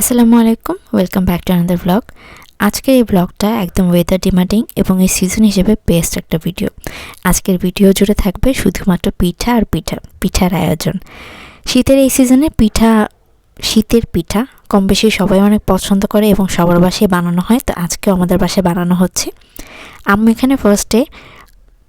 আসসালামু আলাইকুম welcome back to another blog আজকের এই ব্লগটা একদম ওয়েদার ডিমান্ডিং এবং এই সিজন হিসেবে বেস্ট একটা ভিডিও আজকের ভিডিও জুড়ে থাকবে শুধুমাত্র পিঠা আর পিঠা, পিঠার আয়োজন। শীতের এই সিজনে পিঠা, শীতের পিঠা কম বেশি সবাই অনেক পছন্দ করে এবং সবার বাসায় বানানো হয়, তো আজকেও আমাদের বাসায় বানানো হচ্ছে। আমি এখানে ফার্স্টে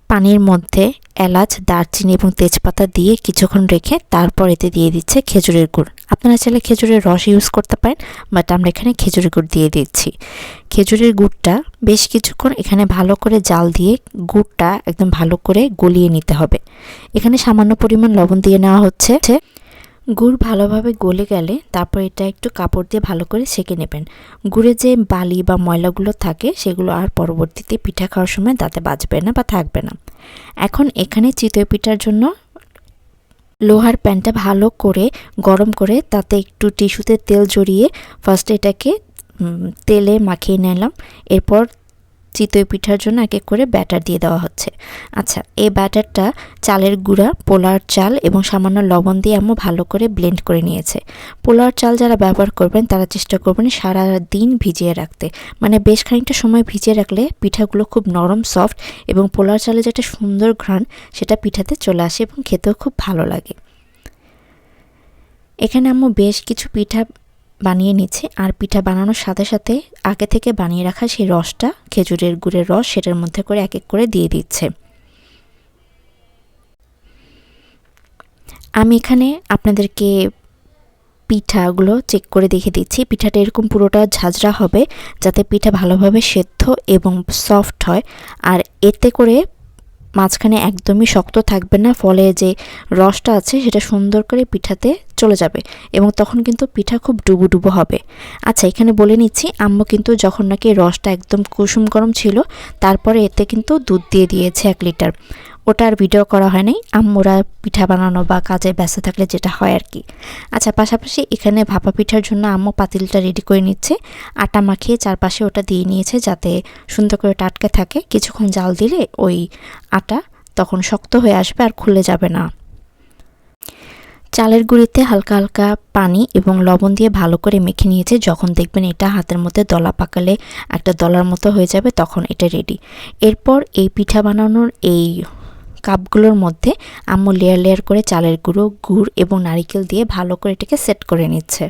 পানির মধ্যে এলাচ, দারচিনি এবং তেজপাতা দিয়ে কিছুক্ষণ রেখে তারপর এতে দিয়ে দিচ্ছে খেজুরের গুড়। আপনারা চাইলে খেজুরের রস ইউজ করতে পারেন বাট আমরা এখানে খেজুরের গুড় দিয়ে দিচ্ছি। খেজুরের গুড়টা বেশ কিছুক্ষণ এখানে ভালো করে জাল দিয়ে গুড়টা একদম ভালো করে গলিয়ে নিতে হবে। এখানে সামান্য পরিমাণ লবণ দিয়ে নেওয়া হচ্ছে। গুড় ভালোভাবে গলে গেলে তারপর এটা একটু কাপড় দিয়ে ভালো করে সেঁকে নেবেন। গুড়ে যে বালি বা ময়লাগুলো থাকে, সেগুলো আর পরবর্তীতে পিঠা খাওয়ার সময় দাঁতে বাজবে না বা থাকবে না। এখন এখানে চিতই পিঠার জন্য লোহার প্যানটা ভালো করে গরম করে তাতে একটু টিস্যুতে তেল জড়িয়ে ফার্স্ট এটাকে তেলে মাখিয়ে নিলাম। এরপর চিতই পিঠার জন্য এক এক করে ব্যাটার দিয়ে দেওয়া হচ্ছে। আচ্ছা এই ব্যাটারটা চালের গুঁড়া পোলার চাল এবং সামান্য লবণ দিয়ে আম্মু ভালো করে ব্লেন্ড করে নিয়েছে। পোলার চাল যারা ব্যবহার করবেন, তারা চেষ্টা করবেন সারা দিন ভিজিয়ে রাখতে। মানে বেশ খানিকটা সময় ভিজিয়ে রাখলে পিঠাগুলো খুব নরম সফট এবং পোলার চালে যেটা সুন্দর ঘ্রাণ, সেটা পিঠাতে চলে আসে এবং খেতেও খুব ভালো লাগে। এখানে আম্মু বেশ কিছু পিঠা বানিয়ে নিচ্ছে। আর পিঠা বানানোর সাথে সাথে আগে থেকে বানিয়ে রাখা সেই রসটা, খেজুরের গুড়ের রস, সেটার মধ্যে করে এক এক করে দিয়ে দিচ্ছে। আমি এখানে আপনাদেরকে পিঠাগুলো চেক করে দেখে দিচ্ছি। পিঠাটা এরকম পুরোটা ঝাঁঝরা হবে, যাতে পিঠা ভালোভাবে সেদ্ধ এবং সফট হয়। আর এতে করে মাঝখানে একদমই শক্ত থাকবে না, ফলে যে রসটা আছে, সেটা সুন্দর করে পিঠাতে চলে যাবে এবং তখন কিন্তু পিঠা খুব ডুবো ডুবো হবে। আচ্ছা এখানে বলে নিচ্ছি, আম্মু কিন্তু যখন নাকি রসটা একদম কুসুম গরম ছিল, তারপরে এতে কিন্তু দুধ দিয়ে দিয়েছে এক লিটার। ওটা আর ভিডিও করা হয়নি আম্মুরা পিঠা বানানো বা কাজে ব্যস্ত থাকলে যেটা হয় আর কি। আচ্ছা পাশাপাশি এখানে ভাপা পিঠার জন্য আম্মু পাতিলটা রেডি করে নিচ্ছে। আটা মাখিয়ে চারপাশে ওটা দিয়ে নিয়েছে যাতে সুন্দর করে টাটকে থাকে। কিছুক্ষণ জাল দিলে ওই আটা তখন শক্ত হয়ে আসবে আর খুলে যাবে না। চালের গুঁড়িতে হালকা হালকা পানি এবং লবণ দিয়ে ভালো করে মেখে নিয়েছে। যখন দেখবেন এটা হাতের মধ্যে দলা পাকালে একটা দলার মতো হয়ে যাবে, তখন এটা রেডি এরপর এই পিঠা বানানোর এই কাপগুলোর মধ্যে আম্মু লেয়ার লেয়ার করে চালের গুঁড়ো, গুড় এবং নারিকেল দিয়ে ভালো করে এটাকে সেট করে নিচ্ছে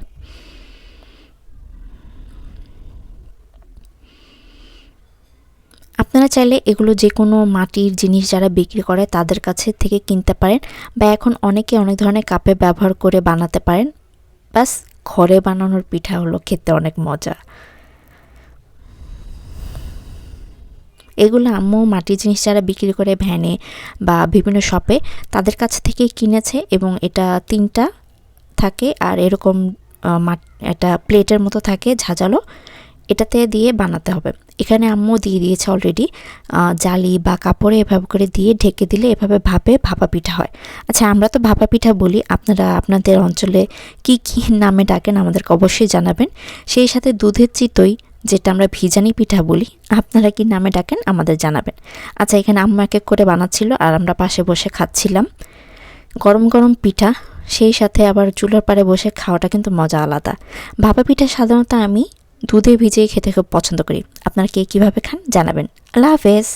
আপনারা চাইলে এগুলো যে কোনো মাটির জিনিস যারা বিক্রি করে তাদের কাছে থেকে কিনতে পারেন বা এখন অনেকে অনেক ধরনের কাপে ব্যবহার করে বানাতে পারেন। বাস ঘরে বানানোর পিঠা হলো খেতে অনেক মজা। এগুলো আম্মু মাটির জিনিস যারা বিক্রি করে ভ্যানে বা বিভিন্ন শপে তাদের কাছ থেকে কিনেছে এবং এটা তিনটা থাকে আর এরকম একটা প্লেটের মতো থাকে ঝাঁঝালো। এটাতে দিয়ে বানাতে হবে। এখানে আম্মু দিয়ে দিয়েছে অলরেডি জালি বা কাপড়ে এভাবে করে দিয়ে ঢেকে দিলে এভাবে ভাপে ভাপা পিঠা হয়। আচ্ছা আমরা তো ভাপা পিঠা বলি, আপনারা আপনাদের অঞ্চলে কি কি নামে ডাকেন আমাদেরকে অবশ্যই জানাবেন। সেই সাথে দুধের চিতই, যেটা আমরা ভিজানি পিঠা বলি, আপনারা কি নামে ডাকেন আমাদের জানাবেন। আচ্ছা এখানে আম্মু এক এক করে বানাচ্ছিল আর আমরা পাশে বসে খাচ্ছিলাম। গরম গরম পিঠা, সেই সাথে আবার চুলার পাড়ে বসে খাওয়াটা কিন্তু মজা আলাদা। ভাপা পিঠা সাধারণত আমি দুধে ভিজিয়ে খেতে খুব পছন্দ করি। আপনারা কে কীভাবে খান জানাবেন। আল্লাহ হাফেজ।